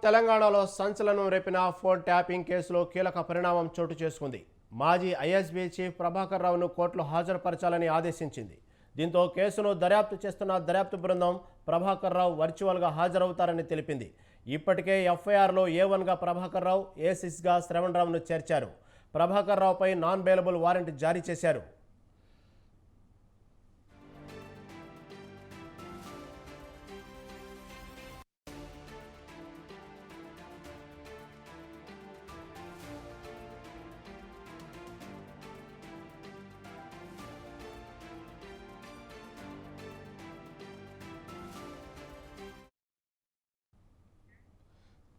తెలంగాణలో సంచలనం రేపిన phone tapping కేసులో కీలక పరిణామం చోటు చేసుకుంది. మాజీ ఐఎస్బీ చీఫ్ ప్రభాకర్ రావును కోర్టులో హాజరుపరచాలని ఆదేశించింది. దీంతో కేసును దర్యాప్తు చేస్తున్న దర్యాప్తు బృందం ప్రభాకర్ రావు వర్చువల్గా హాజరవుతారని తెలిపింది. ఇప్పటికే ఎఫ్ఐఆర్లో ఏ వన్గా ప్రభాకర్ రావు ఏ సిక్స్గా శ్రవణ్ రావును చేర్చారు. ప్రభాకర్ రావుపై నాన్ బెయిలబుల్ వారెంట్ జారీ చేశారు.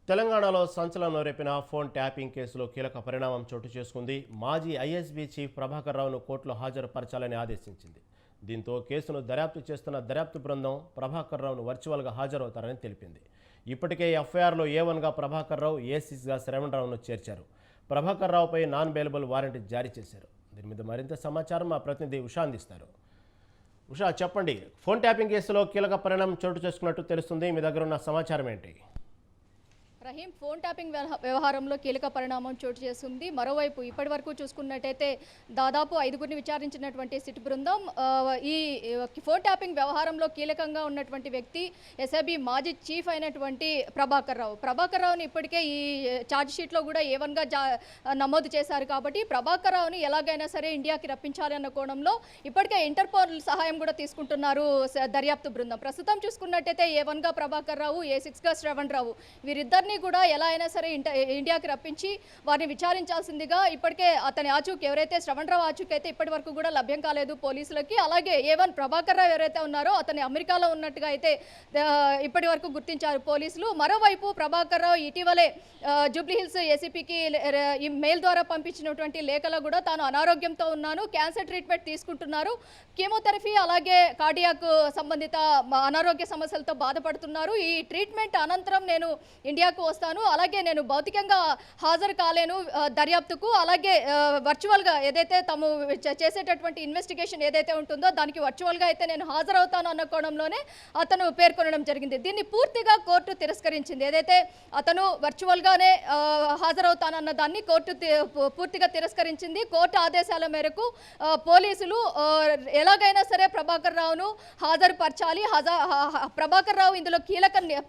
తెలంగాణలో సంచలనం రేపిన ఫోన్ ట్యాపింగ్ కేసులో కీలక పరిణామం చోటు చేసుకుంది. మాజీ ఐఎస్బీ చీఫ్ ప్రభాకర్ రావును కోర్టులో హాజరుపరచాలని ఆదేశించింది. దీంతో కేసును దర్యాప్తు చేస్తున్న దర్యాప్తు బృందం ప్రభాకర్ రావును వర్చువల్గా హాజరవుతారని తెలిపింది. ఇప్పటికే ఎఫ్ఐఆర్లో ఏ వన్గా ప్రభాకర్ రావు ఏ సిక్స్గా శ్రవణ్ రావును చేర్చారు. ప్రభాకర్ రావుపై నాన్ బెయిలబుల్ వారెంట్ జారీ చేశారు. దీని మీద మరింత సమాచారం మా ప్రతినిధి ఉషా అందిస్తారు. ఉషా చెప్పండి. ఫోన్ ట్యాపింగ్ కేసులో కీలక పరిణామం చోటు చేసుకున్నట్టు తెలుస్తుంది. మీ దగ్గర ఉన్న సమాచారం ఏంటి? రహీం ఫోన్ ట్యాపింగ్ వ్యవహ- వ్యవహారంలో కీలక పరిణామం చోటు చేస్తుంది మరోవైపు ఇప్పటి వరకు చూసుకున్నట్టయితే దాదాపు ఐదుగురిని విచారించినటువంటి సిట్ బృందం ఈ ఫోన్ ట్యాపింగ్ వ్యవహారంలో కీలకంగా ఉన్నటువంటి వ్యక్తి ఎస్ఐబి మాజీ చీఫ్ అయినటువంటి ప్రభాకర్ రావు. ప్రభాకర్ రావుని ఇప్పటికే ఈ ఛార్జ్ షీట్లో కూడా ఏ జా నమోదు చేశారు కాబట్టి ప్రభాకర్ రావుని ఎలాగైనా సరే ఇండియాకి రప్పించాలి అన్న కోణంలో ఇప్పటికే ఇంటర్పోల్ సహాయం కూడా తీసుకుంటున్నారు దర్యాప్తు బృందం. ప్రస్తుతం చూసుకున్నట్టయితే ఏ ప్రభాకర్ రావు ఏ సిక్స్గా శ్రవణ్ రావు వీరిద్దరిని కూడా ఎలా అయినా సరే ఇంట ఇండియాకి రప్పించి వారిని విచారించాల్సిందిగా ఇప్పటికే అతని ఆచూక్ ఎవరైతే శ్రవణరావు ఆచూక్ అయితే ఇప్పటి వరకు కూడా లభ్యం కాలేదు పోలీసులకి. అలాగే ఏ వన్ ప్రభాకర్ రావు ఎవరైతే ఉన్నారో అతని అమెరికాలో ఉన్నట్టుగా అయితే ఇప్పటి వరకు గుర్తించారు పోలీసులు. మరోవైపు ప్రభాకర్ రావు ఇటీవలే జూబ్లీహిల్స్ ఏసీపీకి ఈ మెయిల్ ద్వారా పంపించినటువంటి లేఖలో కూడా తాను అనారోగ్యంతో ఉన్నాను క్యాన్సర్ ట్రీట్మెంట్ తీసుకుంటున్నారు కీమోథెరపీ అలాగే కార్డియాక్ సంబంధిత అనారోగ్య సమస్యలతో బాధపడుతున్నారు. ఈ ట్రీట్మెంట్ అనంతరం నేను ఇండియాకు వస్తాను. అలాగే నేను భౌతికంగా హాజరు కాలేను దర్యాప్తుకు. అలాగే వర్చువల్గా ఏదైతే తాము చేసేటటువంటి ఇన్వెస్టిగేషన్ ఏదైతే ఉంటుందో దానికి వర్చువల్గా అయితే నేను హాజరవుతాను అన్న కోణంలోనే అతను పేర్కొనడం జరిగింది. దీన్ని పూర్తిగా కోర్టు తిరస్కరించింది. ఏదైతే అతను వర్చువల్గానే హాజరవుతానన్న దాన్ని కోర్టు పూ- పూర్తిగా తిరస్కరించింది. కోర్టు ఆదేశాల మేరకు పోలీసులు ఎలాగైనా సరే ప్రభాకర్ రావును హాజరుపరచాలి. హజా ప్రభాకర్ రావు ఇందులో కీలక ని-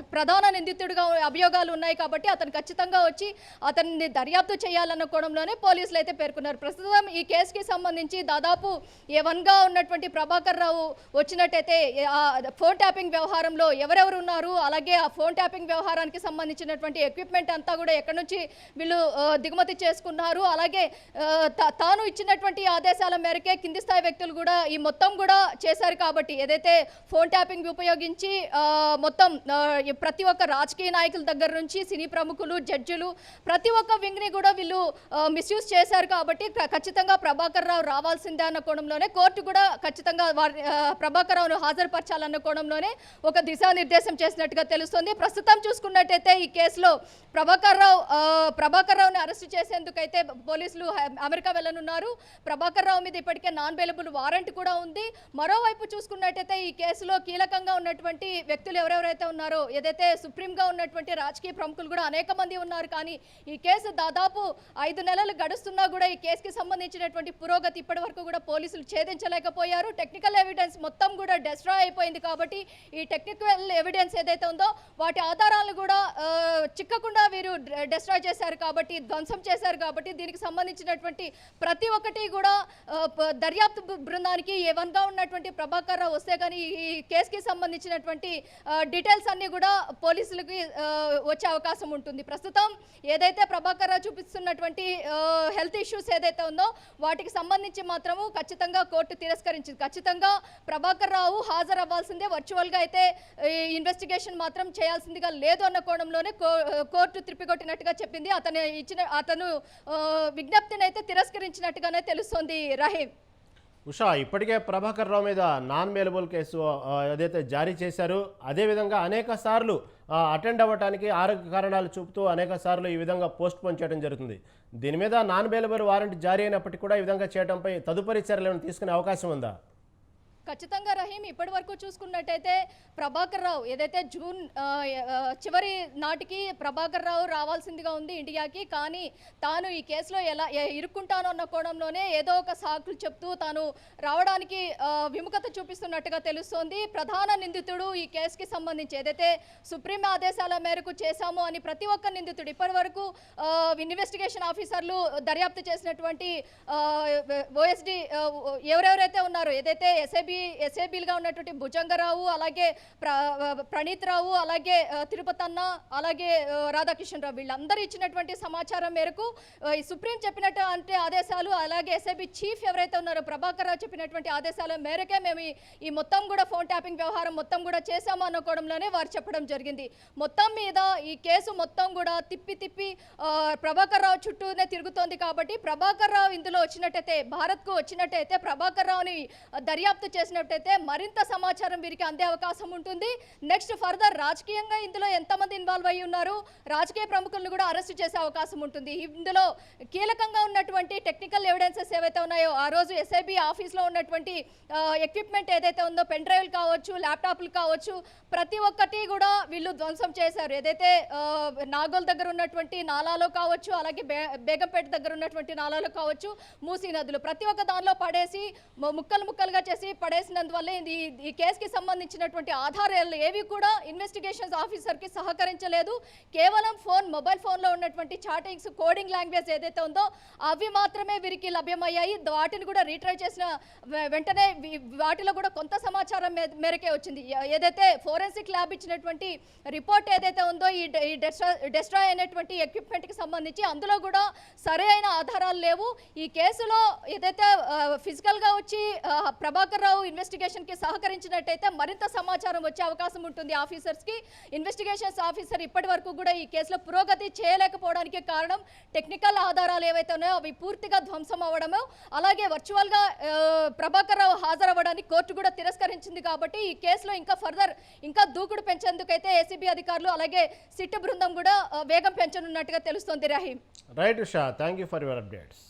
ప్రధాన నిందితుడిగా అభియోగాలు ఉన్నాయి కాబట్టి అతను ఖచ్చితంగా వచ్చి అతన్ని దర్యాప్తు చేయాలన్న కోణంలోనే పోలీసులు అయితే పేర్కొన్నారు. ప్రస్తుతం ఈ కేసుకి సంబంధించి దాదాపు ఏ వన్గా ఉన్నటువంటి ప్రభాకర్ రావు వచ్చినట్టయితే ఫోన్ ట్యాపింగ్ వ్యవహారంలో ఎవరెవరు ఉన్నారు అలాగే ఆ ఫోన్ ట్యాపింగ్ వ్యవహారానికి సంబంధించినటువంటి ఎక్విప్మెంట్ అంతా కూడా ఎక్కడి నుంచి వీళ్ళు దిగుమతి చేసుకున్నారు. అలాగే తా- తాను ఇచ్చినటువంటి ఆదేశాల మేరకే కింది స్థాయి వ్యక్తులు కూడా ఈ మొత్తం కూడా చేశారు కాబట్టి ఏదైతే ఫోన్ ట్యాపింగ్ ఉపయోగించి మొత్తం ప్రతి ఒక్క రాజకీయ నాయకుల దగ్గర నుంచి సినీ ప్రముఖులు జడ్జిలు ప్రతి ఒక్క వింగ్ని కూడా వీళ్ళు మిస్యూజ్ చేశారు కాబట్టి ఖచ్చితంగా ప్రభాకర్ రావు రావాల్సిందే అన్న కోణంలోనే కోర్టు కూడా ఖచ్చితంగా వారి ప్రభాకర్ రావును హాజరుపరచాలన్న కోణంలోనే ఒక దిశానిర్దేశం చేసినట్టుగా తెలుస్తుంది. ప్రస్తుతం చూసుకున్నట్టయితే ఈ కేసులో ప్రభాకర్ రావు ప్రభాకర్ రావుని అరెస్ట్ చేసేందుకైతే పోలీసులు అమెరికా వెళ్ళనున్నారు. ప్రభాకర్ రావు మీద ఇప్పటికే నాన్ అవైలబుల్ వారెంట్ కూడా ఉంది. మరోవైపు చూసుకున్నట్టయితే ఈ కేసులో కీలకంగా ఉన్నటువంటి వ్యక్తులు ఎవరెవరైతే ఉన్నారో ఏదైతే సుప్రీంగా ఉన్నటువంటి రాజకీయ ప్రముఖులు కూడా అనేక మంది ఉన్నారు. కానీ ఈ కేసు దాదాపు ఐదు నెలలు గడుస్తున్నా కూడా ఈ కేసుకి సంబంధించినటువంటి పురోగతి ఇప్పటి వరకు కూడా పోలీసులు ఛేదించలేకపోయారు. టెక్నికల్ ఎవిడెన్స్ మొత్తం కూడా డెస్ట్రాయ్ అయిపోయింది కాబట్టి ఈ టెక్నికల్ ఎవిడెన్స్ ఏదైతే ఉందో వాటి ఆధారాలను కూడా చిక్కకుండా వీరు డిస్ట్రాయ్ చేశారు కాబట్టి ధ్వంసం చేశారు కాబట్టి దీనికి సంబంధించినటువంటి ప్రతి ఒక్కటి కూడా దర్యాప్తు బృందానికి ఏ వన్గా ఉన్నటువంటి ప్రభాకర్ రావు వస్తే కానీ ఈ కేసుకి సంబంధించినటువంటి డీటెయిల్స్ అన్నీ కూడా పోలీసులకి వచ్చే అవకాశం ఉంటుంది. ప్రస్తుతం ఏదైతే ప్రభాకర్ రావు చూపిస్తున్నటువంటి హెల్త్ ఇష్యూస్ ఏదైతే ఉందో వాటికి సంబంధించి మాత్రము ఖచ్చితంగా కోర్టు తిరస్కరించింది. ఖచ్చితంగా ప్రభాకర్ రావు హాజరు అవ్వాల్సిందే వర్చువల్గా అయితే ఈ ఇన్వెస్టిగేషన్ మాత్రం చేయాల్సిందిగా లేదు అన్న కోణంలోనే కో- కోర్టు త్రిప్పికొట్టినట్టుగా చెప్పింది. అతను ఇచ్చిన అతను విజ్ఞప్తిని అయితే తిరస్కరించినట్టుగానే తెలుస్తోంది రహీం. ఉషా ఇప్పటికే ప్రభాకర్ రావు మీద నాన్ మేలబుల్ కేసు ఏదైతే జారీ చేశారో అదేవిధంగా అనేక సార్లు అటెండ్ అవ్వటానికి ఆరోగ్య కారణాలు చూపుతూ అనేక సార్లు ఈ విధంగా పోస్ట్ పోన్ చేయడం జరుగుతుంది. దీని మీద నాన్ బెయిలబుల్ వారెంట్ జారీ అయినప్పటికీ కూడా ఈ విధంగా చేయడంపై తదుపరి చర్యలను తీసుకునే అవకాశం ఉందా? ఖచ్చితంగా రహీం ఇప్పటి వరకు చూసుకున్నట్టయితే ప్రభాకర్ రావు ఏదైతే జూన్ చివరి నాటికి ప్రభాకర్ రావు రావాల్సిందిగా ఉంది ఇండియాకి కానీ తాను ఈ కేసులో ఎలా ఇరుక్కుంటాను అన్న కోణంలోనే ఏదో ఒక సాకులు చెప్తూ తాను రావడానికి విముఖత చూపిస్తున్నట్టుగా తెలుస్తోంది. ప్రధాన నిందితుడు ఈ కేసుకి సంబంధించి ఏదైతే సుప్రీం ఆదేశాల మేరకు చేశాము అని ప్రతి ఒక్క నిందితుడు ఇప్పటి వరకు ఇన్వెస్టిగేషన్ ఆఫీసర్లు దర్యాప్తు చేసినటువంటి ఓఎస్డి ఎవరెవరైతే ఉన్నారో ఏదైతే ఎస్ఐబి ఎస్ఏబి ఎస్ఏబిలుగా ఉన్నటువంటి భుజంగరావు అలాగే ప్ర ప్రణీత్ రావు అలాగే తిరుపతి తిరుపతన్న అలాగే రాధాకృష్ణ రాధాకిషన్ రావు వీళ్ళందరూ ఇచ్చినటువంటి సమాచారం మేరకు సుప్రీం చెప్పినట్టు అంటే ఆదేశాలు అలాగే ఎస్ఐబి చీఫ్ ఎవరైతే ఉన్నారో ప్రభాకర్ రావు చెప్పినటువంటి ఆదేశాల మేరకే మేము ఈ- మొత్తం కూడా ఫోన్ ట్యాపింగ్ వ్యవహారం మొత్తం కూడా చేశాము అనుకోవడంలోనే వారు చెప్పడం జరిగింది. మొత్తం మీద ఈ కేసు మొత్తం కూడా తిప్పి తిప్పి ప్రభాకర్ రావు చుట్టూనే తిరుగుతోంది కాబట్టి ప్రభాకర్ రావు ఇందులో వచ్చినట్టయితే భారత్కు వచ్చినట్టయితే ప్రభాకర్ రావుని దర్యాప్తు చేసినట్టయితే మరింత సమాచారం వీరికి అందే అవకాశం ఉంటుంది. నెక్స్ట్ ఫర్దర్ రాజకీయంగా ఇందులో ఎంతమంది ఇన్వాల్వ్ అయ్యి ఉన్నారు? రాజకీయ ప్రముఖులను కూడా అరెస్ట్ చేసే అవకాశం ఉంటుంది. ఇందులో కీలకంగా ఉన్నటువంటి టెక్నికల్ ఎవిడెన్సెస్ ఏవైతే ఉన్నాయో ఆ రోజు ఎస్ఐబి ఆఫీస్లో ఉన్నటువంటి ఎక్విప్మెంట్ ఏదైతే ఉందో పెన్ డ్రైవ్లు కావచ్చు ల్యాప్టాప్లు కావచ్చు ప్రతి ఒక్కటి కూడా వీళ్ళు ధ్వంసం చేశారు. ఏదైతే నాగోల్ దగ్గర ఉన్నటువంటి నాలాలో కావచ్చు అలాగే బేగంపేట దగ్గర ఉన్నటువంటి నాలాలో కావచ్చు మూసీ నదులు. ప్రతి ఒక్క దానిలో పడేసి ముక్కలు ముక్కలుగా చేసి పడేసినందువల్ల ఇది ఈ కేసుకి సంబంధించినటువంటి ఆధారాలు ఏవి కూడా ఇన్వెస్టిగేషన్స్ ఆఫీసర్కి సహకరించలేదు. కేవలం ఫోన్ మొబైల్ ఫోన్లో ఉన్నటువంటి చాటింగ్స్ కోడింగ్ లాంగ్వేజ్ ఏదైతే ఉందో అవి మాత్రమే వీరికి లభ్యమయ్యాయి. వాటిని కూడా రీట్రై చేసిన వెంటనే వాటిలో కూడా కొంత సమాచారం మేరకే వచ్చింది. ఏదైతే ఫోరెన్సిక్ ల్యాబ్ ఇచ్చినటువంటి రిపోర్ట్ ఏదైతే ఉందో ఈ డెస్ట్రా డెస్ట్రాయ్ అయినటువంటి ఎక్విప్మెంట్కి సంబంధించి అందులో కూడా సరైన ఆధారాలు లేవు. ఈ కేసులో ఏదైతే ఫిజికల్గా వచ్చి ప్రభాకర్ రావు ఇన్వెస్టిగేషన్కి సహకరించినట్టయితే మరింత సమాచారం వచ్చే అవకాశం ఉంటుంది ఆఫీసర్స్కి. ఇన్వెస్టిగేషన్స్ ఆఫీసర్ ఇప్పటి వరకు కూడా ఈ కేసులో పురోగతి చేయలేకపోవడానికి కారణం టెక్నికల్ ఆధారాలు ఏవైతే ఉన్నాయో అవి పూర్తిగా ధ్వంసం అవ్వడము అలాగే వర్చువల్గా ప్రభాకర్ రావు హాజరవ్వడానికి కోర్టు కూడా తిరస్కరించింది కాబట్టి ఈ కేసులో ఇంకా ఫర్దర్ ఇంకా దూకుడు పెంచేందుకైతే ఏసీబీ అధికారులు అలాగే సిట్ బృందం కూడా వేగం పెంచనున్నట్టుగా తెలుస్తోంది Rahim. Right Usha thank you for your updates